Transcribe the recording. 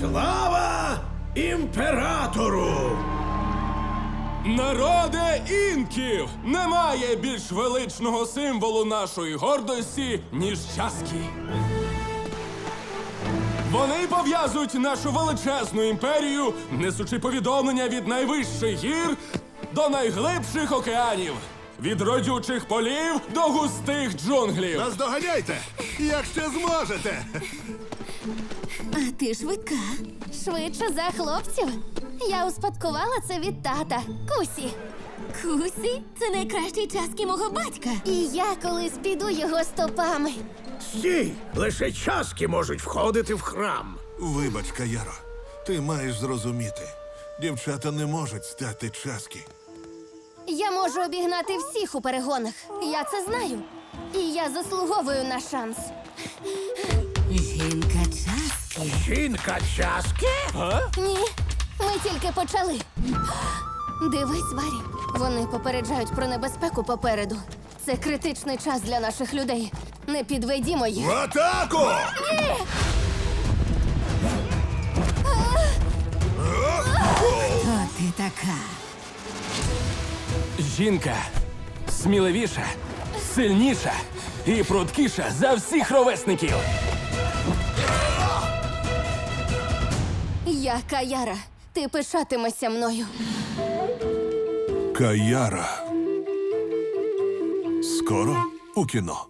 Слава імператору! Народе інків! Немає більш величного символу нашої гордості, ніж часки. Вони пов'язують нашу величезну імперію, несучи повідомлення від найвищих гір до найглибших океанів, від родючих полів до густих джунглів. Наздоганяйте, якщо зможете. А ти швидка. Швидше за хлопців. Я успадкувала це від тата. Кусі. Кусі, це найкращий часки мого батька. І я колись піду його стопами. Стій! Лише часки можуть входити в храм. Вибач, Каяро, ти маєш зрозуміти. Дівчата не можуть стати часки. Я можу обігнати всіх у перегонах. Я це знаю. І я заслуговую на шанс. Часки. Жінка часки? Ні, ми тільки почали. Дивись, Варі. Вони попереджають про небезпеку попереду. Це критичний час для наших людей. Не підведімо їх. В атаку! Хто ти така? Жінка сміливіша, сильніша і пруткіша за всіх ровесників. Я Каяра. Ти пишатимешся мною. Каяра. Скоро у кіно.